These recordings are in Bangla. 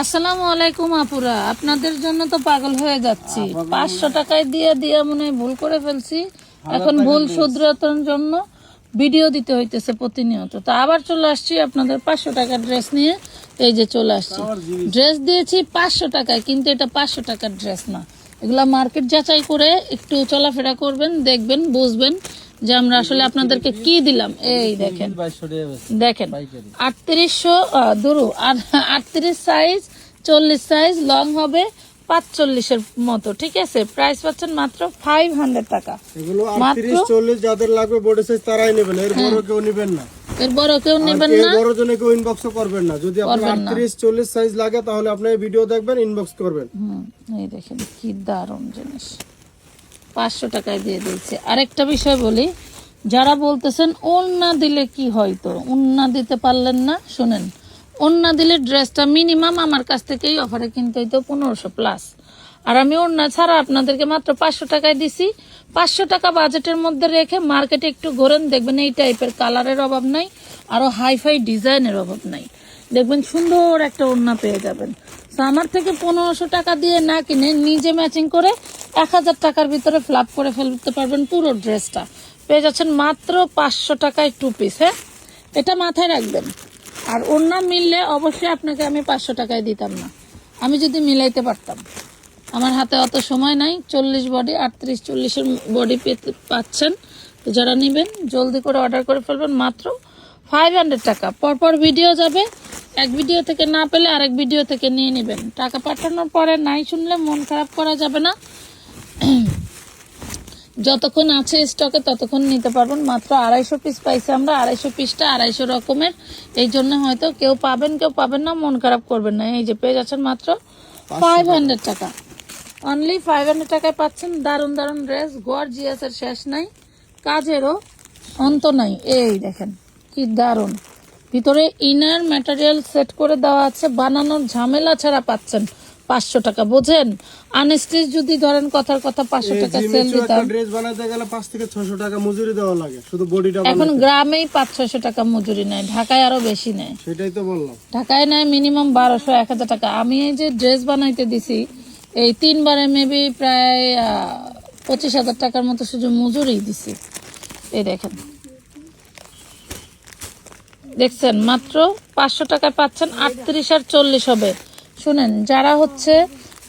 আসসালামু আলাইকুম আপুরা। আপনাদের জন্য তো পাগল হয়ে যাচ্ছি। পাঁচশো টাকায় দিয়ে দিয়ে মনে হয় ভুল করে ফেলছি। এখন ভুল শুধরানোর জন্য ভিডিও দিতে হইতেছে প্রতিনিয়ত। তো আবার চলে আসছি আপনাদের পাঁচশো টাকার ড্রেস নিয়ে। এই যে চলে আসছি। ড্রেস দিয়েছি পাঁচশো টাকায় কিন্তু এটা পাঁচশো টাকার ড্রেস না। এগুলা মার্কেট যাচাই করে একটু চলাফেরা করবেন দেখবেন বুঝবেন। যে আমরা আসলে আপনাদেরকে কি দিলাম? এই দেখেন। দেখেন আটত্রিশশো ধরু আর আটত্রিশ সাইজ চল্লিশ সাইজ লং হবে পাঁচচল্লিশের মতো ঠিক আছে? প্রাইস পাচ্ছেন মাত্র ফাইভ হান্ড্রেড টাকা। মাত্র? চল্লিশ যাদের লাগবে বডি সাইজ তারাই নেবেন এর বড় কেউ নেবেন না। এর বড় কেউ নেবেন না। বড় কেউ করবেন না। যদি আপনার করবেন না। আটত্রিশ চল্লিশ সাইজ লাগে তাহলে আপনি ভিডিও দেখবেন ইনবক্স করবেন। হুম, এই দেখেন কি দারুণ জিনিস। পাঁচশো টাকায় দিয়ে দিয়েছে। আরেকটা বিষয় বলি, যারা বলতেছেন ওন্না দিলে কি হয়তো ওন্না দিতে পারলেন না, শোনেন। ওন্না দিলে ড্রেসটা মিনিমাম আমার কাছ থেকেই অফারে কিনতে হইতো পনেরোশো প্লাস। আর আমি ওন্না ছাড়া আপনাদেরকে মাত্র পাঁচশো টাকায় দিছি। পাঁচশো টাকা বাজেটের মধ্যে রেখে মার্কেটে একটু ঘোরেন, দেখবেন এই টাইপের কালারের অভাব নাই, আরও হাইফাই ডিজাইনের অভাব নাই। দেখবেন সুন্দর একটা ওড়না পেয়ে যাবেন। আমার থেকে পনেরোশো টাকা দিয়ে না কিনে নিজে ম্যাচিং করে এক হাজার টাকার ভিতরে ফ্লাপ করে ফেলতে পারবেন পুরো ড্রেসটা পেয়ে যাচ্ছেন মাত্র পাঁচশো টাকায় টু পিস হ্যাঁ? এটা মাথায় রাখবেন। আর ওড়না মিললে অবশ্যই আপনাকে আমি পাঁচশো টাকায় দিতাম না। আমি যদি মিলাইতে পারতাম। আমার হাতে অত সময় নাই, চল্লিশ বডি আটত্রিশ, চল্লিশের বডি পেতে পাচ্ছেন। তো যারা নেবেন, জলদি করে অর্ডার করে ফেলবেন মাত্র ফাইভ হান্ড্রেড টাকা। পরপর ভিডিও যাবে এক ভিডিও থেকে না পেলে আরেক ভিডিও থেকে নিয়ে নেবেন। টাকা পাঠানোর পরে নাই শুনলে মন খারাপ করা যাবে না। যতক্ষণ আছে স্টকে ততক্ষণ নিতে পারবেন। মাত্র আড়াইশো পিস পাইছি আমরা। আড়াইশো পিসটা আড়াইশো রকমের। এই জন্য হয়তো কেউ পাবেন কেউ পাবেন না। মন খারাপ করবেন না। এই যে পেয়ে যাচ্ছেন মাত্র ফাইভ হান্ড্রেড টাকা। অনলি ফাইভ হান্ড্রেড টাকায় পাচ্ছেন। দারুণ দারুণ ড্রেস গর্জিয়াস এর শেষ নাই। কাজেরও অন্ত নাই। এই দেখেন কি দারুণ। ভিতরে ইনার ম্যাটেরিয়াল সেট করে দেওয়া আছে বানানোর ঝামেলা ছাড়া পাচ্ছেন পাঁচশো টাকা বোঝেন? আনস্টিচ যদি ধরেন কথার কথা পাঁচশো টাকা সেল দিতাম। ড্রেস বানাতে গেলে পাঁচ থেকে ছশো টাকা মজুরি দেওয়া লাগে শুধু বডিটা এখন গ্রামেই পাঁচ ছশো টাকা মজুরি নেয় ঢাকায় আরও বেশি নেয়। সেটাই তো বললাম। ঢাকায় নেয় মিনিমাম বারোশো এক হাজার টাকা। আমি এই যে ড্রেস বানাইতে দিছি এই তিনবারে মেবি প্রায় পঁচিশ হাজার টাকার মতো শুধু মজুরি দিছি। এই দেখেন। দেখছেন মাত্র পাঁচশো টাকায় পাচ্ছেন আটত্রিশ আর চল্লিশ হবে। শুনেন যারা হচ্ছে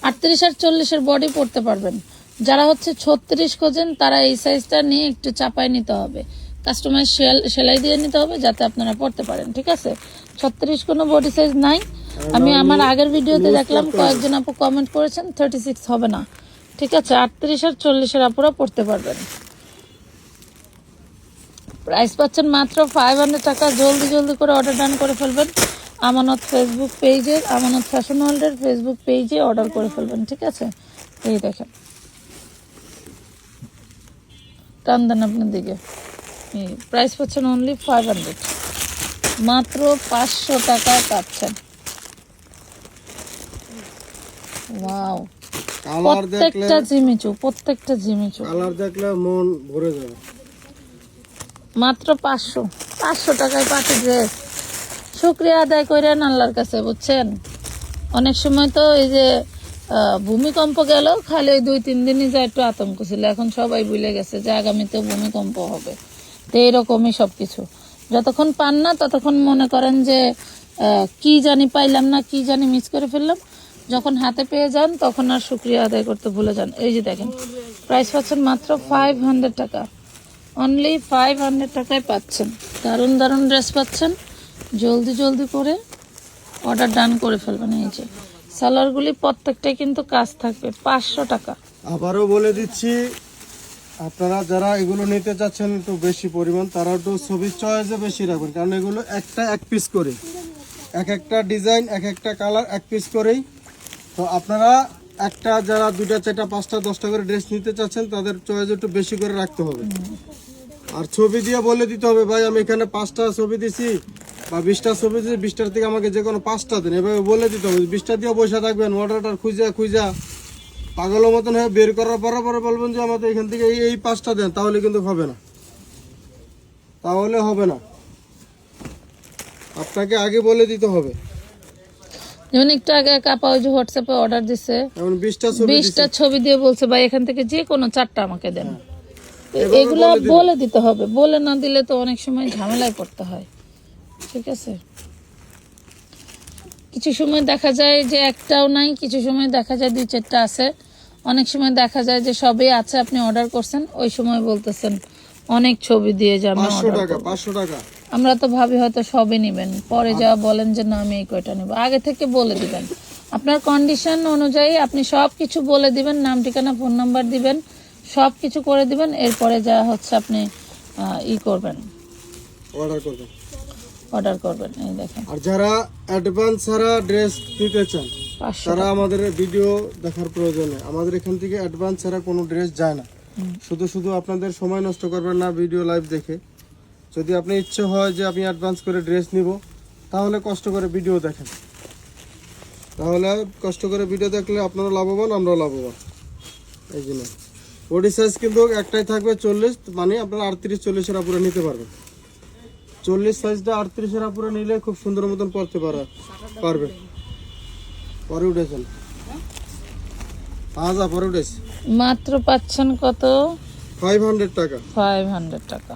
আটত্রিশ আর চল্লিশের বডি পড়তে পারবেন যারা হচ্ছে ছত্রিশ খোঁজেন তারা এই সাইজটা নিয়ে একটু চাপায় নিতে হবে। কাস্টমাইজ সেলাই দিয়ে নিতে হবে যাতে আপনারা পড়তে পারেন ঠিক আছে? ছত্রিশ কোনো বডি সাইজ নাই। আমি আমার আগের ভিডিওতে দেখলাম কয়েকজন আপু কমেন্ট করেছেন থার্টি সিক্স হবে না। ঠিক আছে আটত্রিশ আর চল্লিশের আপুরা পড়তে পারবেন। প্রাইস পাচ্ছেন মাত্র ফাইভ হান্ড্রেড টাকা। জলদি জলদি করে অর্ডার ডান করে ফেলবেন। আমানত ফেসবুক পেজে আমানত ফ্যাশন ওয়ার্ল্ডের ফেসবুক পেজে অর্ডার করে ফেলবেন ঠিক আছে? এই দেখেন। টান দেন আপনার দিকে। প্রাইস পাচ্ছেন অনলি ফাইভ হান্ড্রেড মাত্র পাঁচশো টাকায় পাচ্ছেন। ওয়াও প্রত্যেকটা জিমিচু প্রত্যেকটা জিমিচু। কালার দেখলে মন ভরে যাবে। মাত্র পাঁচশো। পাঁচশো টাকায় পাটি ড্রেস শুক্রিয়া আদায় করেন আল্লাহর কাছে, বুঝছেন? অনেক সময় তো এই যে ভূমিকম্প গেল, খালি ওই দুই তিন দিনই যা একটু আতঙ্ক ছিল। এখন সবাই ভুলে গেছে যে আগামীতেও ভূমিকম্প হবে। তো এইরকমই সব কিছু যতক্ষণ পান না, ততক্ষণ মনে করেন যে কি জানি পাইলাম না, কি জানি মিস করে ফেললাম। যখন হাতে পেয়ে যান, তখন আর শুক্রিয়া আদায় করতে ভুলে যান। এই যে দেখেন প্রাইস পাচ্ছেন মাত্র ফাইভ হান্ড্রেড টাকা। অনলি ফাইভ হান্ড্রেড টাকায় পাচ্ছেন। দারুণ দারুণ ড্রেস পাচ্ছেন। জলদি জলদি করে অর্ডার ডান করে ফেলবেন এই যে। সালোয়ারগুলি প্রত্যেকটাই কিন্তু কাজ থাকবে পাঁচশো টাকা। আবারও বলে দিচ্ছি, আপনারা যারা এগুলো নিতে চাচ্ছেন একটু বেশি পরিমাণ, তারা একটু ছবির চয়েসে বেশি রাখবেন, কারণ এগুলো একটা এক পিস করে এক একটা ডিজাইন এক একটা কালার এক পিস করেই। তো আপনারা একটা, যারা দুইটা, চারটা, পাঁচটা, দশটা করে ড্রেস নিতে চাচ্ছেন, তাদের চয়েস একটু বেশি করে রাখতে হবে। আর ছবি দিয়ে বলে দিতে হবে ভাই আমি এখানে পাঁচটা ছবি দিছি বা বিশটা ছবি দিছি বিশটার থেকে আমাকে যে কোনো পাঁচটা দিন। এভাবে বলে দিতে হবে। বিশটা দিয়ে বসে থাকবেন অর্ডারটার খুঁজা খুঁজা পাগলের মতন হয়ে বের করার পরে পরে বলবেন যে আমাদের এখান থেকে এই এই পাঁচটা দেন তাহলে কিন্তু হবে না। তাহলে হবে না। আপনাকে আগে বলে দিতে হবে। যেমন একটু আগে ওই যে হোয়াটসঅ্যাপে অর্ডার দিছে। বিশটা ছবি ছবি দিয়ে বলছে ভাই এখান থেকে যে কোনো চারটা আমাকে দেন। হ্যাঁ। এগুলো বলে দিতে হবে। বলে না দিলে তো অনেক সময় ঝামেলায় পড়তে হয়। ঠিক আছে? কিছু সময় দেখা যায় যে একটাও নাই কিছু সময় দেখা যায় দুই চারটা আছে। অনেক সময় দেখা যায় যে সবই আছে আপনি অর্ডার করছেন ওই সময় বলতেছেন অনেক ছবি দিয়ে যে পাঁচশো টাকা পাঁচশো টাকা। আমরা তো ভাবি হয়তো সবই নেবেন। পরে যাওয়া বলেন যে না আমি এই কয়টা নেব। আগে থেকে বলে দিবেন। আপনার কন্ডিশন অনুযায়ী আপনি সব কিছু বলে দিবেন নাম ঠিকানা ফোন নাম্বার দিবেন। সব কিছু করে দিবেন এরপরে যা হচ্ছে আপনি ই করবেন। অর্ডার করবেন। অর্ডার করবেন এই দেখেন। আর যারা অ্যাডভান্স ছাড়া ড্রেস নিতে চান তারা আমাদের ভিডিও দেখার প্রয়োজন নেই আমাদের এখান থেকে অ্যাডভান্স ছাড়া কোনো ড্রেস যায় না। শুধু শুধু আপনাদের সময় নষ্ট করবেন না ভিডিও লাইভ দেখে। যদি আপনি ইচ্ছে হয় যে আমি অ্যাডভান্স করে ড্রেস নিব তাহলে কষ্ট করে ভিডিও দেখেন। তাহলে কষ্ট করে ভিডিও দেখলে আপনারা লাভবান আমরাও লাভবান। এই জন্য বডি সাইজ কিন্তু একটাই থাকবে চল্লিশ মানে আপনারা আটত্রিশ চল্লিশের আপুরে নিতে পারবেন। চল্লিশ সাইজটা আটত্রিশের আপুরে নিলে খুব সুন্দর মতন পড়তে পারা পারবে। পরে উঠেছেন। হাজার পরে উঠেছে। মাত্র পাচ্ছেন কত? ফাইভ হান্ড্রেড টাকা। ফাইভ হান্ড্রেড টাকা।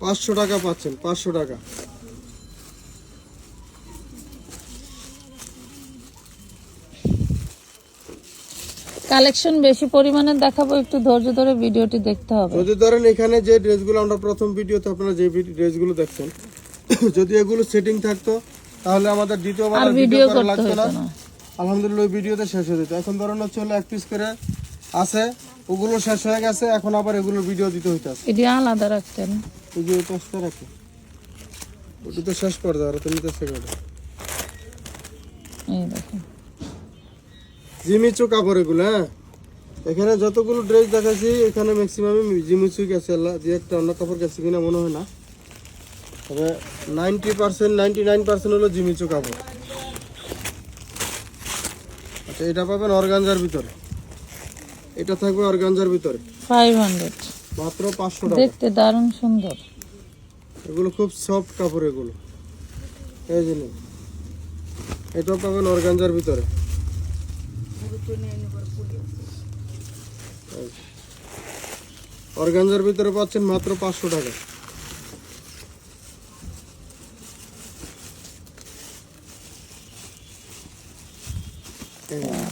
পাঁচশো টাকা পাচ্ছেন পাঁচশো টাকা। কালেকশন বেশি পরিমাণে দেখাবো একটু ধৈর্য ধরে ভিডিওটি দেখতে হবে। যদি ধরেন এখানে যে ড্রেসগুলো আমরা প্রথম ভিডিওতে আপনারা যে ড্রেসগুলো দেখছেন যদি এগুলো সেটিং থাকতো তাহলে আমাদের দ্বিতীয়বার আর আর ভিডিও ভিডিও করা করতে লাগতো না। আলহামদুলিল্লাহ ভিডিওতে শেষ হয়ে যেত। এখন ধরেন হচ্ছে হলো এক পিস করে আছে ওগুলো শেষ হয়ে গেছে এখন আবার এগুলো ভিডিও দিতে হইতেছে এটি আলাদা রাখতেন। এই যে ওটা আসতে রাখে। ওটা তো শেষ করে দেওয়ার তুমি তো সেকেন্ড এই দেখেন। জিমিচু কাপড় এগুলো হ্যাঁ? এখানে যতগুলো ড্রেস দেখাচ্ছি এখানে ম্যাক্সিমাম জিমিচু গেছে আল্লাহ যে একটা অন্য কাপড় গেছে কিনা মনে হয় না। তবে ninety percent ninety nine percent হলো জিমিচু কাপড়। আচ্ছা এটা পাবেন অর্গানজার ভিতরে। এটা থাকবে অর্গানজার ভিতরে। ফাইভ হান্ড্রেড মাত্র পাঁচশো টাকা। দেখতে দারুণ সুন্দর। এগুলো খুব সফট কাপড় এগুলো। এই জন্য এটাও পাবেন অর্গানজার ভিতরে। অর্গানজার ভিতরে পাচ্ছেন মাত্র পাঁচশো টাকা।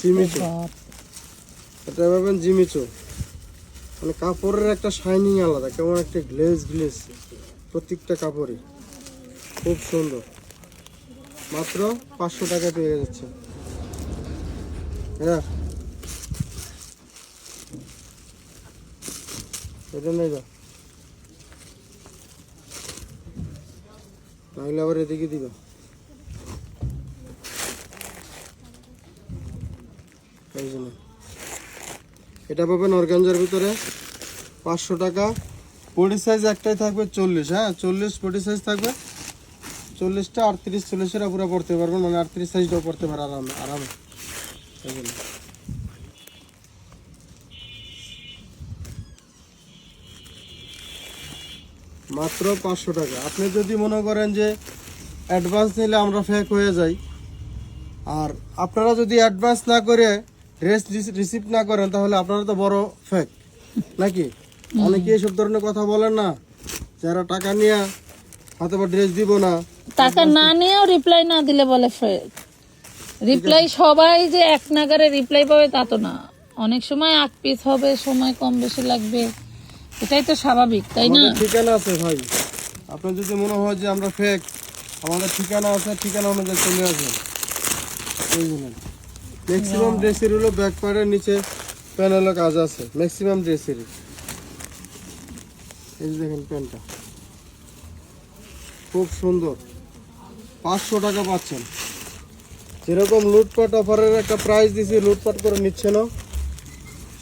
জিমিচু। এটা পাবেন জিমিচু। মানে কাপড়ের একটা শাইনিং আলাদা, কেমন একটা গ্লেজ গ্লেজ প্রত্যেকটা কাপড়ই। খুব সুন্দর। মাত্র পাঁচশো টাকা পেয়ে যাচ্ছে। এটা নেই যা তাহলে আবার এদিকে দিবা এটা পাবেন অর্গানজার ভিতরে পাঁচশো টাকা। বডি সাইজ একটাই থাকবে চল্লিশ হ্যাঁ? চল্লিশ বডি সাইজ থাকবে। চল্লিশটা আটত্রিশ, চল্লিশের পুরো পড়তে পারবেন মানে আটত্রিশ সাইজটাও পড়তে পারে আরামে আরামে। এই মাত্র পাঁচশো টাকা। আপনি যদি মনে করেন যে অ্যাডভান্স নিলে আমরা ফেক হয়ে যাই আর আপনারা যদি অ্যাডভান্স না করে ড্রেস রিসিভ না করেন তাহলে আপনারা তো বড় ফেক নাকি? অনেকে এসব ধরনের কথা বলেন না যারা টাকা নিয়ে হয়তো বা ড্রেস দিব না। টাকা না নিয়েও রিপ্লাই না দিলে বলে ফেক রিপ্লাই সবাই যে এক নাগারে রিপ্লাই পাবে তা তো না। অনেক সময় আগ পিস হবে সময় কম বেশি লাগবে। এটাই তো স্বাভাবিক তাই না? ঠিকানা আছে ভাই। আপনার যদি মনে হয় যে আমরা ফেক আমাদের ঠিকানা আছে ঠিকানা অনুযায়ী চলে জন্য। ম্যাক্সিমাম ড্রেসের হলো ব্যাক পার্টের নিচে প্যানেলের কাজ আছে। ম্যাক্সিমাম ড্রেসেরই এই যে দেখেন প্যান্টটা। খুব সুন্দর। পাঁচশো টাকা পাচ্ছেন। যেরকম লুটপাট অফারের একটা প্রাইস দিছি লুটপাট করে নিচ্ছে না।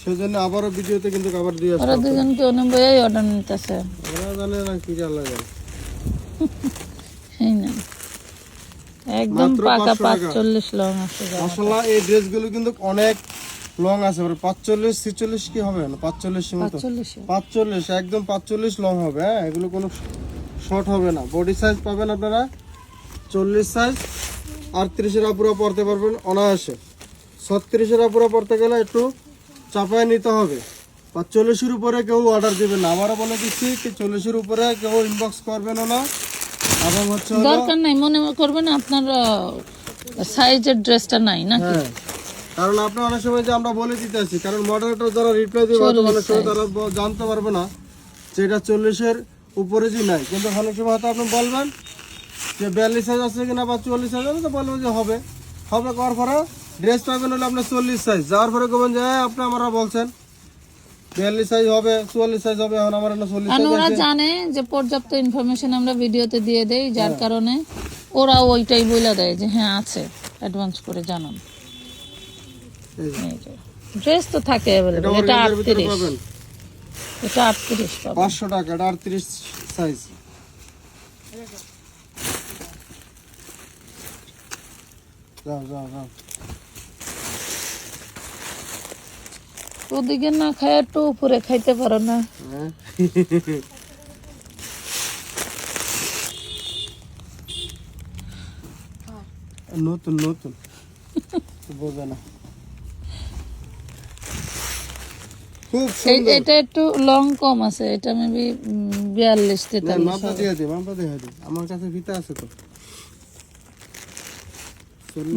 সেজন্য আবারও ভিডিওতে কিন্তু আবার দিয়ে ওরা আসতে দুজন কেউ বইয়াই অর্ডার নিতেছে। ওরা জানে না কি জানে। এই না। একদম পাকা 500 টাকা। পাঁচচল্লিশ লং আছে। মাসাল্লাহ এই ড্রেসগুলো কিন্তু অনেক লং আছে। এবার পাঁচচল্লিশ ছিচল্লিশ কি হবে? না পাঁচচল্লিশ মতো। পাঁচচল্লিশে পাঁচচল্লিশ একদম পাঁচচল্লিশ লং হবে হ্যাঁ? এগুলো কোনো শর্ট হবে না। বডি সাইজ পাবেন আপনারা? চল্লিশ সাইজ আটত্রিশের আপুরা পড়তে পারবেন অনায়াসে। ছত্রিশের আপুরা পড়তে গেলে একটু চাপায় নিতে হবে। বা চল্লিশের উপরে কেউ অর্ডার দেবে না। আবারও বলে দিচ্ছি কি চল্লিশের উপরে কেউ ইনবক্স করবেন না। এবং হচ্ছে দরকার নাই মনে করবেন আপনার সাইজের ড্রেসটা নাই নাকি? হ্যাঁ। কারণ আপনি অনেক সময় যে আমরা বলে দিতে আছি কারণ মডারেটর যারা রিপ্লাই দেবে অনেক সময় তারা জানতে পারবে না যে এটা চল্লিশের উপরে যে নাই। কিন্তু অনেক সময় হয়তো আপনি বলবেন যে বিয়াল্লিশ সাইজ আছে কিনা বা চল্লিশ সাইজ আছে তো বলবেন যে হবে। হবে করার পরে ড্রেস পাবেন হলে আপনার চল্লিশ সাইজ যাওয়ার পরে কবেন যে হ্যাঁ, আপনি আমরা বলছেন। বিয়াল্লিশ সাইজ হবে চুয়াল্লিশ সাইজ হবে এখন আমার চল্লিশ সাইজ ওরা জানে যে পর্যাপ্ত ইনফরমেশন আমরা ভিডিওতে দিয়ে দেই যার কারণে ওরা ওইটাই বলে দেয় যে হ্যাঁ আছে। অ্যাডভান্স করে জানান। ড্রেস তো থাকে অ্যাভেলেবল এটা আটত্রিশ। পাবেন। এটা আটত্রিশ পাঁচশো টাকা এটা আটত্রিশ সাইজ যাও যাও যাও। ওদিকে না খায় একটু উপরে খাইতে পারো না। হ্যাঁ। নতুন নতুন। বোঝে না। এটা একটু লং কম আছে এটা মেবি বিয়াল্লিশ তেতাল্লিশ আমার কাছে ফিতা আছে তো।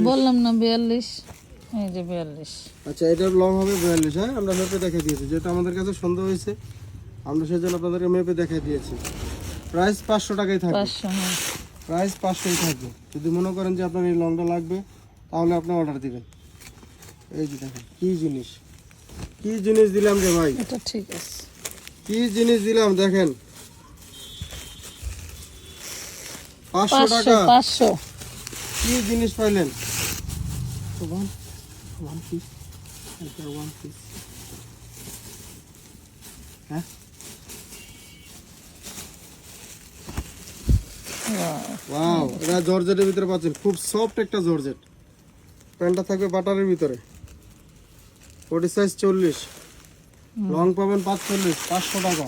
বললাম না বিয়াল্লিশ। এই যে বিয়াল্লিশ। আচ্ছা এটার লং হবে বিয়াল্লিশ হ্যাঁ? আমরা মেপে দেখে দিয়েছি। যেটা আমাদের কাছে সন্দেহ হয়েছে আমরা সেজন্য আপনাদেরকে মেপে দেখে দিয়েছি। প্রাইস পাঁচশো টাকাই থাকবে। হ্যাঁ। প্রাইস পাঁচশোই থাকবে। যদি মনে করেন যে আপনার এই লংটা লাগবে তাহলে আপনি অর্ডার দিবেন। এই যে দেখেন কি জিনিস। কি জিনিস দিলাম রে ভাই? এটা ঠিক আছে। কি জিনিস দিলাম দেখেন। পাঁচশো টাকা। পাঁচশো। কি জিনিস পাইলেন? One one piece one piece হ্যাঁ. ওয়াও এটা জর্জেটের ভিতরে পাচ্ছেন। খুব সফট একটা জর্জেট। প্যান্টটা থাকবে বাটারের ভিতরে। বডি সাইজ চল্লিশ। লং পাবেন পাঁচচল্লিশ পাঁচশো টাকা।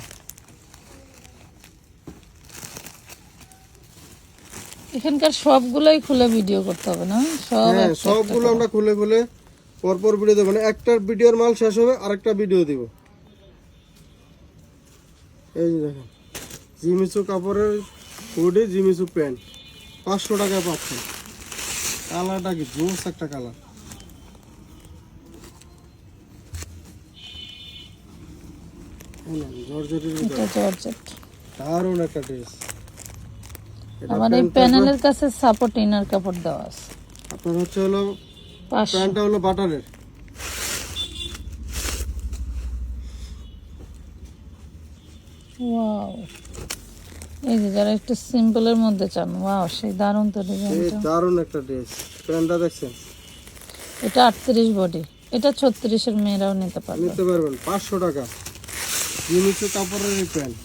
এখানকার সবগুলোই খুলে ভিডিও করতে হবে না? সব হ্যাঁ সবগুলো আমরা খুলে খুলে পরপর ভিডিও দেবো। মানে একটা ভিডিওর মাল শেষ হবে আরেকটা ভিডিও দিব। এই দেখেন জিমিচু কাপড়ের হুডি জিমিচু প্যান্ট পাঁচশো টাকায় পাচ্ছেন কালারটা কি? জোস একটা কালার। জর্জেটের দারুণ একটা ড্রেস আমার এই প্যানেলের কাছে সাপোর্ট ইনার কাপড় দেওয়া আছে। আপনার হচ্ছে হলো প্যান্টটা হলো বাটারের। ওয়াও। এই যে যারা একটু সিম্পলের মধ্যে চান ওয়াও সেই দারুণ তো ডিজাইনটা দারুণ একটা ড্রেস প্যান্টটা দেখছেন? এটা আটত্রিশ বডি এটা ছত্রিশের মেয়েরাও নিতে পারবে। নিতে পারবেন পাঁচশো টাকা। জিনিসে কাপড়ের প্যান্ট।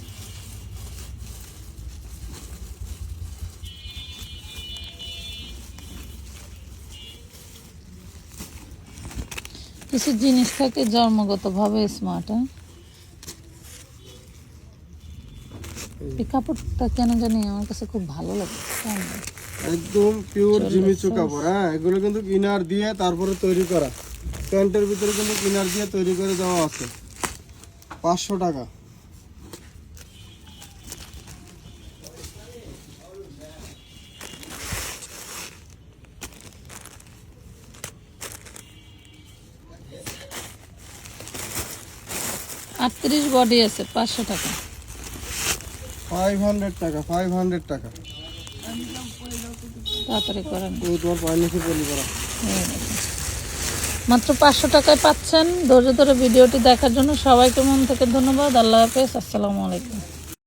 কিছু জিনিস থাকে জন্মগতভাবে স্মার্ট হ্যাঁ? এই কাপড়টা কেন জানি আমার কাছে খুব ভালো লাগে একদম পিওর জিমিচু কাপড় হ্যাঁ? এগুলো কিন্তু ইনার দিয়ে তারপরে তৈরি করা। প্যান্টের ভিতরে কিন্তু ইনার দিয়ে তৈরি করে দেওয়া আছে। পাঁচশো টাকা। আটত্রিশ বডি আছে পাঁচশো টাকা। ফাইভ হান্ড্রেড টাকা ফাইভ হান্ড্রেড টাকা। তাড়াতাড়ি করেন। করা মাত্র পাঁচশো টাকায় পাচ্ছেন। ধৈর্য ধরে ভিডিওটি দেখার জন্য সবাইকে মন থেকে ধন্যবাদ। আল্লাহ হাফেজ। আসসালামু আলাইকুম।